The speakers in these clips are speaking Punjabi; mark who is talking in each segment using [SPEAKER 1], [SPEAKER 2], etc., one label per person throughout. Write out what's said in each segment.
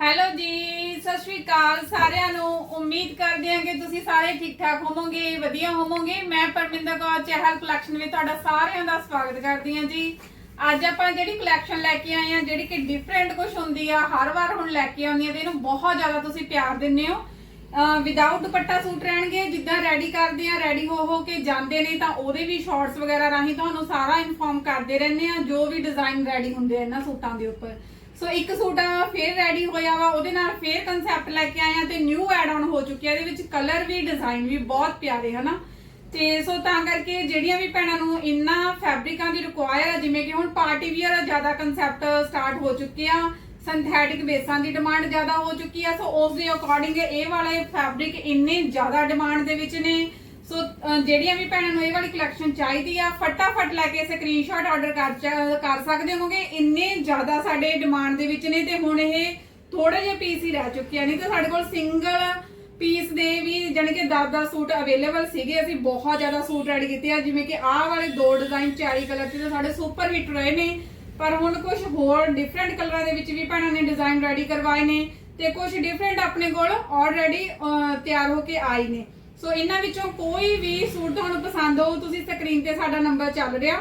[SPEAKER 1] ਹੈਲੋ ਜੀ, ਸਤਿ ਸ਼੍ਰੀ ਅਕਾਲ ਸਾਰਿਆਂ ਨੂੰ। ਉਮੀਦ ਕਰਦੇ ਹਾਂ ਕਿ ਤੁਸੀਂ ਸਾਰੇ ਠੀਕ ਠਾਕ ਹੋਵੋਗੇ, ਵਧੀਆ ਹੋਵੋਗੇ। ਮੈਂ ਪਰਮਿੰਦਰ ਕੌਰ, ਚਹਿਲ ਕਲੈਕਸ਼ਨ ਵਿੱਚ ਤੁਹਾਡਾ ਸਾਰਿਆਂ ਦਾ ਸਵਾਗਤ ਕਰਦੀ ਹਾਂ ਜੀ। ਅੱਜ ਆਪਾਂ ਜਿਹੜੀ ਕਲੈਕਸ਼ਨ ਲੈ ਕੇ ਆਏ ਹਾਂ, ਜਿਹੜੀ ਕਿ ਡਿਫਰੈਂਟ ਕੁਝ ਹੁੰਦੀ ਆ, ਹਰ ਵਾਰ ਹੁਣ ਲੈ ਕੇ ਆਉਂਦੀ ਆ ਤੇ ਇਹਨੂੰ ਬਹੁਤ ਜ਼ਿਆਦਾ ਤੁਸੀਂ ਪਿਆਰ ਦਿੰਦੇ ਹੋ। ਵਿਦਆਊਟ ਦੁਪੱਟਾ ਸੂਟ ਰਹਿਣਗੇ, ਜਿੱਦਾਂ ਰੈਡੀ ਕਰਦੇ ਆ ਰੈਡੀ ਹੋ ਹੋ ਕੇ ਜਾਂਦੇ ਨੇ, ਤਾਂ ਉਹਦੇ ਵੀ ਸ਼ਾਰਟਸ ਵਗੈਰਾ ਰਾਹੀਂ ਤੁਹਾਨੂੰ ਸਾਰਾ ਇਨਫੋਰਮ ਕਰਦੇ ਰਹਿੰਦੇ ਆ ਜੋ ਵੀ ਡਿਜ਼ਾਈਨ ਰੈਡੀ ਹੁੰਦੇ ਆ ਇਹਨਾਂ ਸੂਟਾਂ ਦੇ ਉੱਪਰ। ਸੋ ਇੱਕ ਸੂਟ ਆ, ਫੇਰ ਰੈਡੀ ਹੋਇਆ ਵਾ, ਉਹਦੇ ਨਾਲ ਫੇਰ ਕਨਸੈਪਟ ਲੈ ਕੇ ਆਏ ਆ ਤੇ ਨਿਊ ਐਡ ਆਨ ਹੋ ਚੁੱਕਿਆ ਇਹਦੇ ਵਿੱਚ ਕਲਰ ਵੀ ਡਿਜ਼ਾਈਨ ਵੀ ਬਹੁਤ ਪਿਆਰੇ, ਹਨਾ? ਤੇ ਸੋ ਤਾਂ ਕਰਕੇ ਜਿਹੜੀਆਂ ਵੀ ਭੈਣਾਂ ਨੂੰ ਇੰਨਾ ਫੈਬਰਿਕਾਂ ਦੀ ਰਿਕੁਆਇਰ ਆ, ਜਿਵੇਂ ਕਿ ਹੁਣ ਪਾਰਟੀ ਵੀਅਰ ਜ਼ਿਆਦਾ ਕਨਸੈਪਟ ਸਟਾਰਟ ਹੋ ਚੁੱਕੇ ਆ ਸਿੰਥੈਟਿਕ ਬੇਸਾਂ ਦੀ ਡਿਮਾਂਡ ਜ਼ਿਆਦਾ ਹੋ ਚੁੱਕੀ ਆ ਸੋ ਉਸ ਦੇ ਅਕੋਰਡਿੰਗ ਇਹ ਵਾਲੇ ਫੈਬਰਿਕ ਇੰਨੇ ਜ਼ਿਆਦਾ ਡਿਮਾਂਡ ਦੇ ਵਿੱਚ ਨੇ ਸੋ ਜਿਹੜੀਆਂ ਵੀ ਭੈਣਾਂ ਨੂੰ ਇਹ ਵਾਲੀ ਕਲੈਕਸ਼ਨ ਚਾਹੀਦੀ ਆ, ਫਟਾਫਟ ਲੈ ਕੇ ਸਕਰੀਨਸ਼ਾਟ ਆਰਡਰ ਕਰ ਚ- ਕਰ ਸਕਦੇ ਹੋਗੇ ਇੰਨੇ ਜ਼ਿਆਦਾ ਸਾਡੇ ਡਿਮਾਂਡ ਦੇ ਵਿੱਚ ਨੇ ਤੇ ਹੁਣ ਇਹ ਥੋੜੇ ਜਿਹੇ ਪੀਸ ਹੀ ਰਹਿ ਚੁੱਕੇ ਆ। ਨਹੀਂ ਤਾਂ ਸਾਡੇ ਕੋਲ ਸਿੰਗਲ ਪੀਸ ਦੇ ਵੀ ਜਾਣੀ ਕਿ 10-10 ਸੂਟ ਅਵੇਲੇਬਲ ਸੀਗੇ। ਅਸੀਂ ਬਹੁਤ ਜ਼ਿਆਦਾ ਸੂਟ ਰੈਡੀ ਕੀਤੇ ਆ। ਜਿਵੇਂ ਕਿ ਆਹ ਵਾਲੇ ਦੋ ਡਿਜ਼ਾਈਨ ਚੈਰੀ ਕਲਰ ਤੇ ਤਾਂ ਸਾਡੇ ਸੁਪਰ ਹਿੱਟ ਰਹੇ ਨੇ। ਪਰ ਹੁਣ ਕੁਝ ਹੋਰ ਡਿਫਰੈਂਟ ਕਲਰਾਂ ਦੇ ਵਿੱਚ ਵੀ ਭੈਣਾਂ ਨੇ ਡਿਜ਼ਾਈਨ ਰੈਡੀ ਕਰਵਾਏ ਨੇ ਤੇ ਕੁਝ ਡਿਫਰੈਂਟ ਆਪਣੇ ਕੋਲ ਆਲਰੇਡੀ ਤਿਆਰ ਹੋ ਕੇ ਆਏ ਨੇ। ਸੋ ਇਹਨਾਂ ਵਿੱਚੋਂ ਕੋਈ ਵੀ ਸੂਟ ਤੁਹਾਨੂੰ ਪਸੰਦ ਹੋ ਤੁਸੀਂ ਸਕਰੀਨ ਤੇ ਸਾਡਾ ਨੰਬਰ ਚੱਲ ਰਿਹਾ।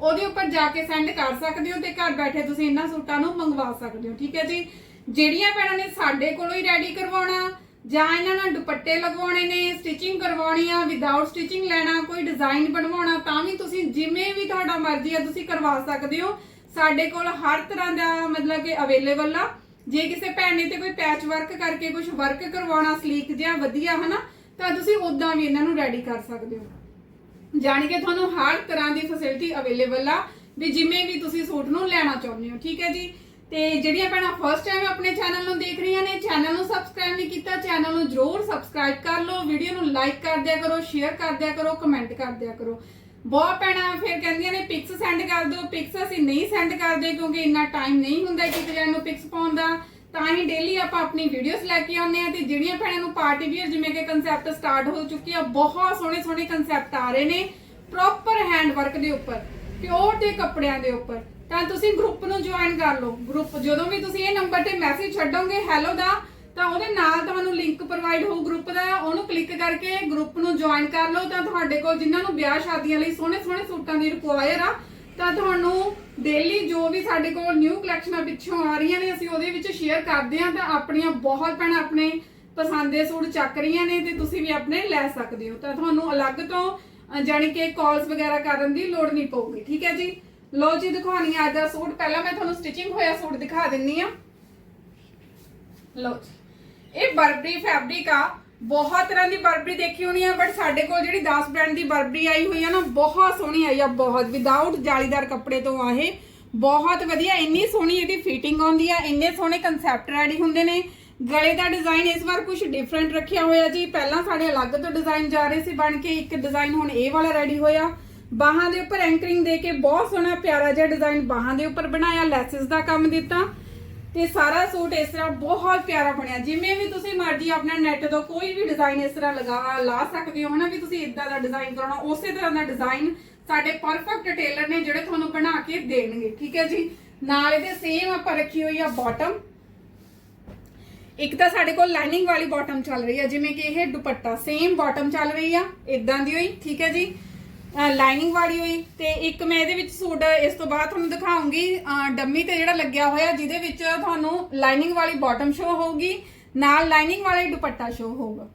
[SPEAKER 1] ਉਹਦੇ ਉੱਪਰ ਜਾ ਕੇ ਸੈਂਡ ਕਰ ਸਕਦੇ ਹੋ ਤੇ ਘਰ ਬੈਠੇ ਤੁਸੀਂ ਇਹਨਾਂ ਸੂਟਾਂ ਨੂੰ ਮੰਗਵਾ ਸਕਦੇ ਹੋ, ਠੀਕ ਹੈ ਜੀ? ਜਿਹੜੀਆਂ ਭੈਣਾਂ ਨੇ ਸਾਡੇ ਕੋਲੋਂ ਹੀ ਰੈਡੀ ਕਰਵਾਉਣਾ, ਜਾਂ ਇਹਨਾਂ ਨਾਲ ਦੁਪੱਟੇ ਲਗਵਾਉਣੇ ਨੇ ਸਟਿਚਿੰਗ ਕਰਵਾਉਣੀ ਆ ਵਿਦਆਊਟ ਸਟਿਚਿੰਗ ਲੈਣਾ, ਕੋਈ ਡਿਜ਼ਾਈਨ ਬਣਵਾਉਣਾ, ਤਾਂ ਵੀ ਤੁਸੀਂ ਜਿਵੇਂ ਵੀ ਤੁਹਾਡਾ ਮਰਜ਼ੀ ਆ, ਤੁਸੀਂ ਕਰਵਾ ਸਕਦੇ ਹੋ। ਸਾਡੇ ਕੋਲ ਹਰ ਤਰ੍ਹਾਂ ਦਾ ਮਤਲਬ ਕਿ ਅਵੇਲੇਬਲ ਆ। ਜੇ ਕਿਸੇ ਭੈਣ ਨੇ ਤੇ ਕੋਈ ਪੈਚ ਵਰਕ ਕਰਕੇ ਕੁਝ ਵਰਕ ਕਰਵਾਉਣਾ ਸਲੀਕ ਜਿਹਾ, ਵਧੀਆ, ਹਨਾ ਤਾਂ ਤੁਸੀਂ ਉਦਾਂ ਵੀ ਇਹਨਾਂ ਨੂੰ ਰੈਡੀ ਕਰ ਸਕਦੇ ਹੋ। ਜਾਣੀ ਕਿ ਤੁਹਾਨੂੰ ਹਰ ਤਰ੍ਹਾਂ ਦੀ ਫੈਸਿਲਿਟੀ ਅਵੇਲੇਬਲ ਆ ਵੀ ਜਿਵੇਂ ਵੀ ਤੁਸੀਂ ਸੂਟ ਨੂੰ ਲੈਣਾ ਚਾਹੁੰਦੇ ਹੋ, ਠੀਕ ਹੈ ਜੀ? ਤੇ ਜਿਹੜੀਆਂ ਭੈਣਾਂ ਫਸਟ ਟਾਈਮ ਆਪਣੇ ਚੈਨਲ ਨੂੰ ਦੇਖ ਰਹੀਆਂ ਨੇ ਚੈਨਲ ਨੂੰ ਸਬਸਕ੍ਰਾਈਬ ਨਹੀਂ ਕੀਤਾ ਚੈਨਲ ਨੂੰ ਜਰੂਰ ਸਬਸਕ੍ਰਾਈਬ ਕਰ ਲਓ ਵੀਡੀਓ ਨੂੰ ਲਾਈਕ ਕਰ ਦਿਆ ਕਰੋ ਸ਼ੇਅਰ ਕਰ ਦਿਆ ਕਰੋ ਕਮੈਂਟ ਕਰ ਦਿਆ ਕਰੋ। ਬਹੁਤ ਭੈਣਾਂ ਫਿਰ ਕਹਿੰਦੀਆਂ ਨੇ ਪਿਕਸ ਸੈਂਡ ਕਰ ਦਿਓ ਪਿਕਸ ਅਸੀਂ ਨਹੀਂ ਸੈਂਡ ਕਰਦੇ ਕਿਉਂਕਿ ਇੰਨਾ ਟਾਈਮ ਨਹੀਂ ਹੁੰਦਾ ਕਿ ਜਣ ਨੂੰ ਪਿਕਸ ਪਾਉਣ ਦਾ। ਤਾਂ ਹੀ ਡੇਲੀ ਆਪਾਂ ਆਪਣੀ ਵੀਡੀਓਜ਼ ਲੈ ਕੇ ਆਉਂਦੇ ਆ ਤੇ ਜਿਹੜੀਆਂ ਭੈਣਾਂ ਨੂੰ ਪਾਰਟੀ ਵੀਅਰ ਜਿਵੇਂ ਕਿ ਕਨਸੈਪਟ ਸਟਾਰਟ ਹੋ ਚੁੱਕੀ ਆ, ਬਹੁਤ ਸੋਹਣੇ ਸੋਹਣੇ ਕਨਸੈਪਟ ਆ ਰਹੇ ਨੇ ਪ੍ਰੋਪਰ ਹੈਂਡ ਵਰਕ ਦੇ ਉੱਪਰ ਪਿਓਰ ਦੇ ਕੱਪੜਿਆਂ ਦੇ ਉੱਪਰ। ਤਾਂ ਤੁਸੀਂ ਗਰੁੱਪ ਨੂੰ ਜੁਆਇਨ ਕਰ ਲਓ। ਗਰੁੱਪ ਜਦੋਂ ਵੀ ਤੁਸੀਂ ਇਹ ਨੰਬਰ ਤੇ ਮੈਸੇਜ ਛੱਡੋਗੇ ਹੈਲੋ ਦਾ, ਤਾਂ ਉਹਦੇ ਨਾਲ ਤੁਹਾਨੂੰ ਲਿੰਕ ਪ੍ਰੋਵਾਈਡ ਹੋਊ ਗਰੁੱਪ ਦਾ। ਉਹਨੂੰ ਕਲਿੱਕ ਕਰਕੇ ਗਰੁੱਪ ਨੂੰ ਜੁਆਇਨ ਕਰ ਲਓ। ਤਾਂ ਤੁਹਾਡੇ ਕੋਲ ਜਿਨ੍ਹਾਂ ਨੂੰ ਵਿਆਹ ਸ਼ਾਦੀਆਂ ਲਈ ਸੋਹਣੇ ਸੋਹਣੇ ਸੂਟਾਂ ਦੀ ਰਿਕੁਆਇਰ ਆ ਤਾਂ ਤੁਹਾਨੂੰ ਡੇਲੀ ਜੋ ਵੀ ਸਾਡੇ ਕੋਲ ਨਿਊ ਕਲੈਕਸ਼ਨਾਂ ਪਿੱਛੋਂ ਆ ਰਹੀਆਂ ਨੇ ਅਸੀਂ ਉਹਦੇ ਵਿੱਚ ਸ਼ੇਅਰ ਕਰਦੇ ਹਾਂ ਤਾਂ ਆਪਣੀਆਂ ਬਹੁਤ ਭੈਣਾਂ ਆਪਣੇ ਪਸੰਦ ਦੇ ਸੂਟ ਚੱਕ ਰਹੀਆਂ ਨੇ ਤੇ ਤੁਸੀਂ ਵੀ ਆਪਣੇ ਲੈ ਸਕਦੇ ਹੋ। ਤਾਂ ਤੁਹਾਨੂੰ ਅਲੱਗ ਤੋਂ ਅ, ਜਾਣੀ ਕਿ ਕਾਲਸ ਵਗੈਰਾ ਕਰਨ ਦੀ ਲੋੜ ਨਹੀਂ ਪਊਗੀ ਠੀਕ ਹੈ ਜੀ? ਲਓ ਜੀ ਦਿਖਾਉਣੀ ਆ ਅੱਜ ਦਾ ਸੂਟ। ਪਹਿਲਾਂ ਮੈਂ ਤੁਹਾਨੂੰ ਸਟਿਚਿੰਗ ਹੋਇਆ ਸੂਟ ਦਿਖਾ ਦਿੰਨੀ ਆ। ਲਓ ਜੀ। ਇਹ ਬਰਬਰੀ ਫੈਬਰਿਕ ਆ। ਬਹੁਤ ਤਰ੍ਹਾਂ ਦੀ ਬਰਬਰੀ ਦੇਖੀ ਹੋਣੀ ਆ ਬਟ ਸਾਡੇ ਕੋਲ ਜਿਹੜੀ 10 ਬ੍ਰਾਂਡ ਦੀ ਬਰਬਰੀ ਆਈ ਹੋਈ ਆ ਨਾ, ਬਹੁਤ ਸੋਹਣੀ ਆਈ ਆ, ਬਹੁਤ ਵਿਦਆਊਟ ਜਾਲੀਦਾਰ ਕੱਪੜੇ ਤੋਂ ਆ ਇਹ। ਬਹੁਤ ਵਧੀਆ, ਇੰਨੀ ਸੋਹਣੀ ਇਹਦੀ ਫਿਟਿੰਗ ਆਉਂਦੀ ਆ, ਇੰਨੇ ਸੋਹਣੇ ਕਨਸੈਪਟ ਰੈਡੀ ਹੁੰਦੇ ਨੇ। ਗਲੇ ਦਾ ਡਿਜ਼ਾਈਨ ਇਸ ਵਾਰ ਕੁਝ ਡਿਫਰੈਂਟ ਰੱਖਿਆ ਹੋਇਆ ਜੀ। ਪਹਿਲਾਂ ਸਾਡੇ ਅਲੱਗ ਤੋਂ ਡਿਜ਼ਾਈਨ ਜਾ ਰਹੇ ਸੀ ਬਣ ਕੇ, ਇੱਕ ਡਿਜ਼ਾਈਨ ਹੁਣ ਇਹ ਵਾਲਾ ਰੈਡੀ ਹੋਇਆ। ਬਾਹਾਂ ਦੇ ਉੱਪਰ ਐਂਕਰਿੰਗ ਦੇ ਕੇ ਬਹੁਤ ਸੋਹਣਾ, ਪਿਆਰਾ ਜਿਹਾ ਡਿਜ਼ਾਈਨ ਬਾਹਾਂ ਦੇ ਉੱਪਰ ਬਣਾਇਆ, ਲੈਸਸ ਦਾ ਕੰਮ ਦਿੱਤਾ। ਤੇ ਸਾਰਾ ਸੂਟ ਇਸ ਤਰ੍ਹਾਂ ਬਹੁਤ ਪਿਆਰਾ ਬਣਿਆ। ਜਿਵੇਂ ਵੀ ਤੁਸੀਂ ਮਰਜ਼ੀ ਆਪਣਾ ਨੈਟ ਤੋਂ ਕੋਈ ਵੀ ਡਿਜ਼ਾਈਨ ਇਸ ਤਰ੍ਹਾਂ ਲਗਾ, ਲਾ ਸਕਦੇ ਹੋ, ਹਨਾ? ਵੀ ਤੁਸੀਂ ਇਦਾਂ ਦਾ ਡਿਜ਼ਾਈਨ ਕਰਾਉਣਾ, ਉਸੇ ਤਰ੍ਹਾਂ ਦਾ ਡਿਜ਼ਾਈਨ ਸਾਡੇ ਪਰਫੈਕਟ ਟੇਲਰ ਨੇ ਜਿਹੜੇ ਤੁਹਾਨੂੰ ਬਣਾ ਕੇ ਦੇਣਗੇ, ਠੀਕ ਹੈ ਜੀ? ਨਾਲ ਇਹਦੇ ਸੇਮ ਆਪਾਂ ਰੱਖੀ ਹੋਈ ਆ ਬਾਟਮ ਇੱਕ ਤਾਂ ਸਾਡੇ ਕੋਲ ਲਾਈਨਿੰਗ ਵਾਲੀ ਬਾਟਮ ਚੱਲ ਰਹੀ ਆ, ਜਿਵੇਂ ਕਿ ਇਹ ਦੁਪੱਟਾ ਸੇਮ ਬਾਟਮ ਚੱਲ ਰਹੀ ਆ ਇਦਾਂ ਦੀ ਹੋਈ, ਠੀਕ ਹੈ ਜੀ? ਲਾਈਨਿੰਗ ਵਾਲੀ ਹੋਈ ਤੇ ਇੱਕ ਮੈਂ ਇਹਦੇ ਵਿੱਚ ਸੂਟ, ਇਸ ਤੋਂ ਬਾਅਦ ਤੁਹਾਨੂੰ ਦਿਖਾਉਂਗੀ ਡੰਮੀ ਤੇ ਜਿਹੜਾ ਲੱਗਿਆ ਹੋਇਆ, ਜਿਹਦੇ ਵਿੱਚ ਤੁਹਾਨੂੰ ਲਾਈਨਿੰਗ ਵਾਲੀ ਬਾਟਮ ਸ਼ੋ ਹੋਊਗੀ, ਨਾਲ ਲਾਈਨਿੰਗ ਵਾਲਾ ਦੁਪੱਟਾ ਸ਼ੋ ਹੋਊਗਾ।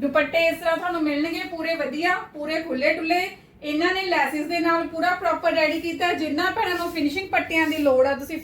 [SPEAKER 1] ਦੁਪੱਟੇ ਇਸ ਤਰ੍ਹਾਂ ਤੁਹਾਨੂੰ ਮਿਲਣਗੇ, ਪੂਰੇ ਵਧੀਆ, ਪੂਰੇ ਖੁੱਲੇ ਡੁੱਲੇ ਇਹਨਾਂ ਨੇ ਲੈਸਿਸ ਦੇ ਨਾਲ ਪੂਰਾ ਪ੍ਰੋਪਰ ਰੈਡੀ ਕੀਤਾ। ਜਿੰਨਾ ਭੈਣਾਂ ਨੂੰ ਫਿਨਿਸ਼ਿੰਗ ਪੱਟੀਆਂ ਦੀ ਲੋੜ ਆ, ਤੁਸੀਂ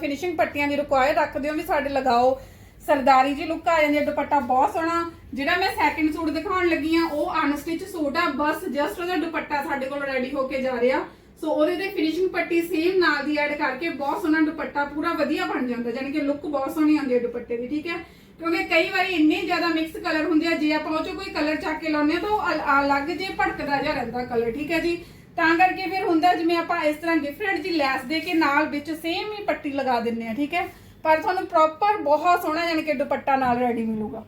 [SPEAKER 1] ਫਿਨਿਸ਼ਿੰਗ ਪੱਟੀਆਂ ਦੀ ਰਿਕੁਆਇਰ ਰੱਖਦੇ ਹੋ ਵੀ ਸਾਡੇ ਲਗਾਓ। ਸਰਦਾਰੀ ਜੀ ਲੁੱਕ ਆ ਜਾਂਦੀ ਹੈ ਦੁਪੱਟਾ ਬਹੁਤ ਸੋਹਣਾ। ਜਿਹੜਾ ਮੈਂ ਸੈਕਿੰਡ ਸੂਟ ਦਿਖਾਉਣ ਲੱਗੀ ਆ ਉਹ ਅਨਸਟਿਚ ਸੂਟ ਆ, ਬਸ ਜਸਟ ਉਹਦਾ ਦੁਪੱਟਾ ਸਾਡੇ ਕੋਲ ਰੈਡੀ ਹੋ ਕੇ ਜਾ ਰਿਹਾ। ਸੋ ਉਹਦੇ ਤੇ ਫਿਨਿਸ਼ਿੰਗ ਪੱਟੀ ਸੇਮ ਨਾਲ ਦੀ ਐਡ ਕਰਕੇ ਬਹੁਤ ਸੋਹਣਾ ਦੁਪੱਟਾ ਪੂਰਾ ਵਧੀਆ ਬਣ ਜਾਂਦਾ ਯਾਨੀ ਕਿ ਲੁੱਕ ਬਹੁਤ ਸੋਹਣੀ ਆਉਂਦੀ ਹੈ ਦੁਪੱਟੇ ਦੀ, ਠੀਕ ਹੈ? ਕਿਉਂਕਿ ਕਈ ਵਾਰੀ ਇੰਨੇ ਜ਼ਿਆਦਾ ਮਿਕਸ ਕਲਰ ਹੁੰਦੇ ਆ, ਜੇ ਆਪਾਂ ਉਹ ਚੋਂ ਕੋਈ ਕਲਰ ਚੱਕ ਕੇ ਲਾਉਂਦੇ ਆ ਤਾਂ ਉਹ ਅਲ- ਅਲੱਗ ਜੇ ਭੜਕਦਾ ਜਿਹਾ ਰਹਿੰਦਾ ਕਲਰ ਠੀਕ ਹੈ ਜੀ? ਤਾਂ ਕਰਕੇ ਫਿਰ ਹੁੰਦਾ ਜਿਵੇਂ ਆਪਾਂ ਇਸ ਤਰ੍ਹਾਂ ਡਿਫਰੈਂਟ ਜੀ ਲੈਸ ਦੇ ਕੇ ਨਾਲ ਵਿੱਚ ਸੇਮ ਹੀ ਪੱਟੀ ਲਗਾ ਦਿੰਨੇ ਆ ਠੀਕ ਹੈ? ਪਰ ਤੁਹਾਨੂੰ ਪ੍ਰੋਪਰ ਬਹੁਤ ਸੋਹਣਾ ਯਾਨੀ ਕਿ ਦੁਪੱਟਾ ਨਾਲ ਰੈਡੀ ਮਿਲੂਗਾ।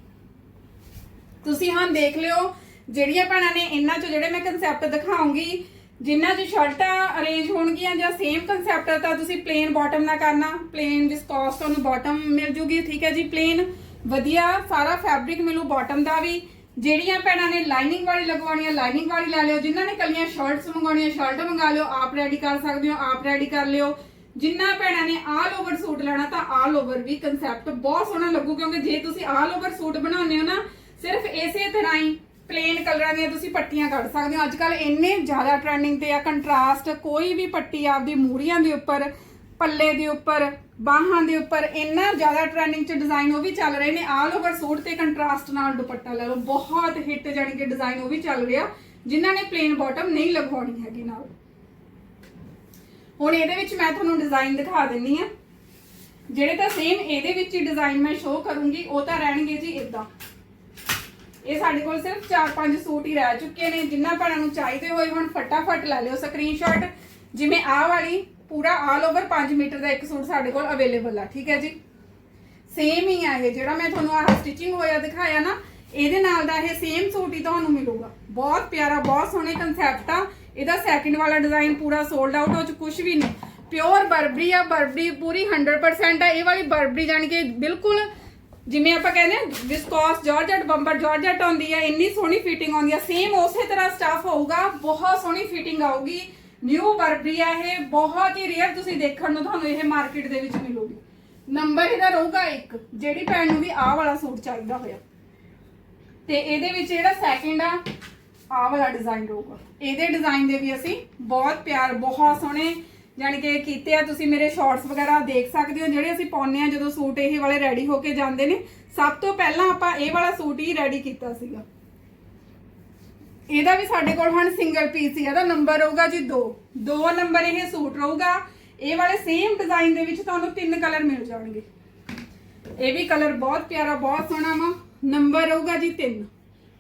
[SPEAKER 1] ਤੁਸੀਂ ਹਾਂ ਦੇਖ ਲਿਓ, ਜਿਹੜੀਆਂ ਭੈਣਾਂ ਨੇ ਇਹਨਾਂ ਚੋਂ ਜਿਹੜੇ ਮੈਂ ਕਨਸੈਪਟ ਦਿਖਾਉਂਗੀ ਜਿੰਨਾ ਚ ਸ਼ਰਟਾਂ ਅਰੇਂਜ ਹੋਣਗੀਆਂ ਜਾਂ ਸੇਮ ਕਨਸੈਪਟ ਹੈ ਤਾਂ ਤੁਸੀਂ ਪਲੇਨ ਬਾਟਮ ਨਾ ਕਰਨਾ। ਪਲੇਨ ਵਿਸਕੋਸ ਤੁਹਾਨੂੰ ਬਾਟਮ ਮਿਲ ਜੂਗੀ, ਠੀਕ ਹੈ ਜੀ ਪਲੇਨ ਵਧੀਆ, ਸਾਰਾ ਫੈਬਰਿਕ ਮਿਲੂ ਬਾਟਮ ਦਾ ਵੀ। ਜਿਹੜੀਆਂ ਭੈਣਾਂ ਨੇ ਲਾਈਨਿੰਗ ਵਾਲੀ ਲਗਵਾਉਣੀ ਹੈ ਲਾਈਨਿੰਗ ਵਾਲੀ ਲੈ ਲਿਓ। ਜਿਨ੍ਹਾਂ ਨੇ ਕੱਲੀਆਂ ਸ਼ਰਟਸ ਮੰਗਵਾਉਣੀਆਂ ਸ਼ਰਟ ਮੰਗਾ ਲਿਓ, ਆਪ ਰੈਡੀ ਕਰ ਸਕਦੇ ਹੋ, ਆਪ ਰੈਡੀ ਕਰ ਲਿਓ। ਜਿੰਨਾ ਭੈਣਾਂ ਨੇ ਆਲ ਓਵਰ ਸੂਟ ਲੈਣਾ ਤਾਂ ਆਲ ਓਵਰ ਵੀ ਕਨਸੈਪਟ ਬਹੁਤ ਸੋਹਣਾ ਲੱਗੂ, ਕਿਉਂਕਿ ਜੇ ਤੁਸੀਂ ਆਲ ਓਵਰ ਸੂਟ ਬਣਾਉਂਦੇ ਹੋ ਨਾ ਸਿਰਫ ਇਸੇ ਤਰ੍ਹਾਂ ਹੀ ਪਲੇਨ ਕਲਰਾਂ ਦੀਆਂ ਤੁਸੀਂ ਪੱਟੀਆਂ ਕੱਢ ਸਕਦੇ ਹੋ। ਅੱਜ ਕੱਲ ਇੰਨੇ ਜ਼ਿਆਦਾ ਟ੍ਰੈਂਡਿੰਗ ਤੇ ਆ ਕੰਟਰਾਸਟ ਕੋਈ ਵੀ ਪੱਟੀ ਆਪਦੀ ਮੂਰੀਆਂ ਦੇ ਉੱਪਰ, ਪੱਲੇ ਦੇ ਉੱਪਰ, ਬਾਹਾਂ ਦੇ ਉੱਪਰ, ਇੰਨਾ ਜ਼ਿਆਦਾ ਟ੍ਰੈਂਡਿੰਗ ਚ ਡਿਜ਼ਾਈਨ ਉਹ ਵੀ ਚੱਲ ਰਹੇ ਨੇ। ਆਲ ਓਵਰ ਸੂਟ ਤੇ ਕੰਟਰਾਸਟ ਨਾਲ ਦੁਪੱਟਾ ਲੈ ਲਓ। ਬਹੁਤ ਹਿੱਟ ਜਾਣੀ ਕਿ ਡਿਜ਼ਾਈਨ ਉਹ ਵੀ ਚੱਲ ਰਿਹਾ। ਜਿਨ੍ਹਾਂ ਨੇ ਪਲੇਨ ਬਾਟਮ ਨਹੀਂ ਲਗਵਾਉਣੀ ਹੈਗੀ ਨਾਲ। ਹੁਣ ਇਹਦੇ ਵਿੱਚ ਮੈਂ ਤੁਹਾਨੂੰ ਡਿਜ਼ਾਈਨ ਦਿਖਾ ਦਿੰਨੀ ਆ। ਜਿਹੜੇ ਤਾਂ ਸੇਮ ਇਹਦੇ ਵਿੱਚ ਹੀ ਡਿਜ਼ਾਈਨ ਮੈਂ ਸ਼ੋਅ ਕਰੂੰਗੀ, ਉਹ ਤਾਂ ਰਹਿਣਗੇ ਜੀ ਇਦਾਂ ਇਹ ਸਾਡੇ ਕੋਲ ਸਿਰਫ 4-5 ਸੂਟ ਹੀ ਰਹਿ ਚੁੱਕੇ ਨੇ ਜਿੰਨਾ ਭੈਣਾਂ ਨੂੰ ਚਾਹੀਦੇ ਹੋਏ ਹੁਣ ਫਟਾਫਟ ਲੈ ਲਿਓ ਸਕਰੀਨਸ਼ਾਟ ਜਿਵੇਂ ਆਹ ਵਾਲੀ, ਪੂਰਾ ਆਲ ਓਵਰ 5 ਮੀਟਰ ਦਾ ਇੱਕ ਸੂਟ ਸਾਡੇ ਕੋਲ ਅਵੇਲੇਬਲ ਆ, ਠੀਕ ਹੈ ਜੀ? ਸੇਮ ਹੀ ਆ ਇਹ, ਜਿਹੜਾ ਮੈਂ ਤੁਹਾਨੂੰ ਆਹ ਸਟਿਚਿੰਗ ਹੋਇਆ ਦਿਖਾਇਆ ਨਾ, ਇਹਦੇ ਨਾਲ ਦਾ ਇਹ ਸੇਮ ਸੂਟ ਹੀ ਤੁਹਾਨੂੰ ਮਿਲੂਗਾ। ਬਹੁਤ ਪਿਆਰਾ, ਬਹੁਤ ਸੋਹਣੇ ਕਨਸੈਪਟ ਆ। ਇਹਦਾ ਸੈਕਿੰਡ ਵਾਲਾ ਡਿਜ਼ਾਈਨ ਪੂਰਾ ਸੋਲਡ ਆਊਟ ਹੋ ਚ ਕੁਝ ਵੀ ਨਹੀਂ। ਪਿਓਰ ਬਰਬਰੀ ਆ, ਬਰਬਰੀ ਪੂਰੀ 100% ਆ। ਇਹ ਵਾਲੀ ਬਰਬਰੀ ਜਾਣੀ ਕਿ ਬਿਲਕੁਲ ਜਿਵੇਂ ਆਪਾਂ ਕਹਿੰਦੇ ਆ ਵਿਸਕੋਸ ਜਾਰਜਟ ਬੰਬਰ ਜਾਰਜਟ ਆਉਂਦੀ ਆ, ਇੰਨੀ ਸੋਹਣੀ ਫਿਟਿੰਗ ਆਉਂਦੀ ਹੈ ਸੇਮ ਉਸੇ ਤਰ੍ਹਾਂ ਸਟਫ ਹੋਊਗਾ, ਬਹੁਤ ਸੋਹਣੀ ਫਿਟਿੰਗ ਆਊਗੀ। ਨਿਊ ਬਰਬਰੀ ਆ ਇਹ, ਬਹੁਤ ਹੀ ਰੇਅਰ ਤੁਸੀਂ ਦੇਖਣ ਨੂੰ ਤੁਹਾਨੂੰ ਇਹ ਮਾਰਕੀਟ ਦੇ ਵਿੱਚ ਮਿਲੂਗੀ। ਨੰਬਰ ਇਹਦਾ ਰਹੂਗਾ 1 ਜਿਹੜੀ ਭੈਣ ਨੂੰ ਵੀ ਆਹ ਵਾਲਾ ਸੂਟ ਚਾਹੀਦਾ ਹੋਇਆ। ਤੇ ਇਹਦੇ ਵਿੱਚ ਜਿਹੜਾ ਸੈਕਿੰਡ ਆ, ਆਹ ਵਾਲਾ ਡਿਜ਼ਾਈਨ ਰਹੂਗਾ। ਇਹਦੇ ਡਿਜ਼ਾਈਨ ਦੇ ਵੀ ਅਸੀਂ ਬਹੁਤ ਪਿਆਰ, ਬਹੁਤ ਸੋਹਣੇ ਜਾਣੀ ਕਿ ਕੀਤੇ ਆ, ਤੁਸੀਂ ਮੇਰੇ ਸ਼ਾਰਟਸ ਵਗੈਰਾ ਦੇਖ ਸਕਦੇ ਹੋ, ਜਿਹੜੇ ਅਸੀਂ ਪਾਉਂਦੇ ਆ ਜਦੋਂ ਸੂਟ ਇਹ ਵਾਲੇ ਰੈਡੀ ਹੋ ਕੇ ਜਾਂਦੇ ਨੇ, ਸਭ ਤੋਂ ਪਹਿਲਾਂ ਆਪਾਂ ਇਹ ਵਾਲਾ ਸੂਟ ਹੀ ਰੈਡੀ ਕੀਤਾ ਸੀਗਾ। ਇਹਦਾ ਵੀ ਸਾਡੇ ਕੋਲ ਹੁਣ ਸਿੰਗਲ ਪੀਸ ਹੀ ਇਹਦਾ ਨੰਬਰ ਰਹੂਗਾ ਜੀ 2 ਦੋ ਨੰਬਰ ਇਹ ਸੂਟ ਰਹੂਗਾ। ਇਹ ਵਾਲੇ ਸੇਮ ਡਿਜ਼ਾਈਨ ਦੇ ਵਿੱਚ ਤੁਹਾਨੂੰ ਤਿੰਨ ਕਲਰ ਮਿਲ ਜਾਣਗੇ। ਇਹ ਵੀ ਕਲਰ ਬਹੁਤ ਪਿਆਰਾ, ਬਹੁਤ ਸੋਹਣਾ ਵਾ। ਨੰਬਰ ਰਹੂਗਾ ਜੀ 3